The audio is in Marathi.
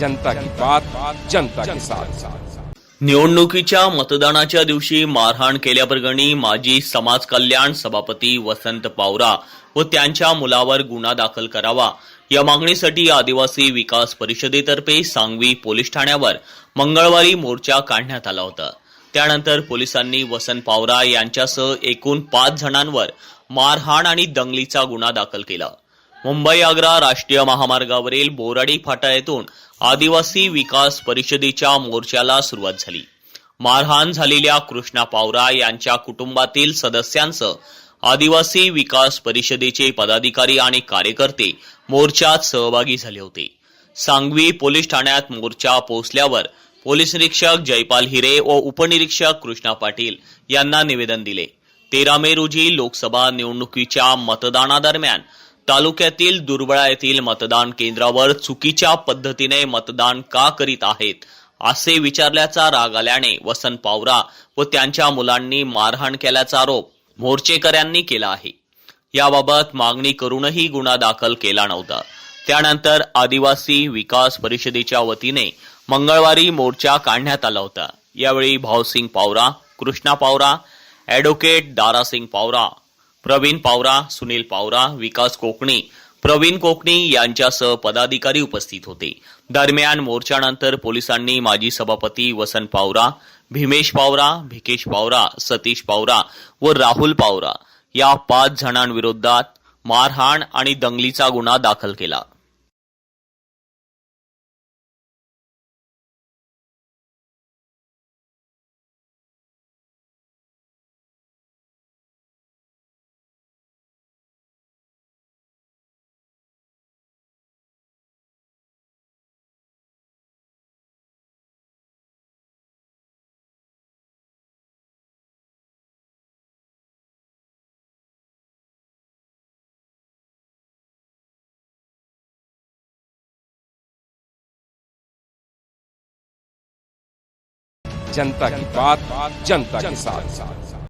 जनता की बात जनता के साथ। निवडणुकीच्या मतदानाच्या दिवशी मारहाण केल्याप्रकरणी माजी समाज कल्याण सभापती वसंत पावरा व त्यांच्या मुलावर गुन्हा दाखल करावा. या मागणीसाठी आदिवासी विकास परिषदेतर्फे सांगवी पोलीस ठाण्यावर मंगळवारी मोर्चा काढण्यात आला होता. त्यानंतर पोलिसांनी वसंत पावरा यांच्यासह एकूण पाच जणांवर मारहाण आणि दंगलीचा गुन्हा दाखल केला. मुंबई आग्रा राष्ट्रीय महामार्गावरील बोराडी फाटा येथून आदिवासी विकास परिषदेच्या मोर्चाला सुरुवात झाली. मारहाण झालेल्या कृष्णा पावरा यांच्या कुटुंबातील सदस्यांसह आदिवासी विकास परिषदेचे पदाधिकारी आणि कार्यकर्ते मोर्चात सहभागी झाले होते. सांगवी पोलीस ठाण्यात मोर्चा पोहोचल्यावर पोलीस निरीक्षक जयपाल हिरे व उपनिरीक्षक कृष्णा पाटील यांना निवेदन दिले. तेरा मे रोजी लोकसभा निवडणुकीच्या मतदानादरम्यान तालुक्यातील दुर्बळा येथील मतदान केंद्रावर चुकीच्या पद्धतीने मतदान का करीत आहेत असे विचारल्याचा राग आल्याने वसंत पावरा व त्यांच्या मुलांनी मारहाण केल्याचा आरोप मोर्चेकऱ्यांनी केला आहे. याबाबत मागणी करूनही गुन्हा दाखल केला नव्हता. त्यानंतर आदिवासी विकास परिषदेच्या वतीने मंगळवारी मोर्चा काढण्यात आला होता. यावेळी भावसिंग पावरा कृष्णा पावरा ॲडव्होकेट दारासिंग पावरा प्रवीण पावरा सुनील पावरा विकास कोकणी प्रवीण कोकणी यांच्यासह पदाधिकारी उपस्थित होते. दरम्यान मोर्चानंतर पोलिसांनी माजी सभापती वसंत पावरा भीमेश पावरा भिकेश पावरा सतीश पावरा व राहुल पावरा या पाच जणांविरोधात मारहाण आणि दंगलीचा गुन्हा दाखल केला. जनता की बात जनता के साथ।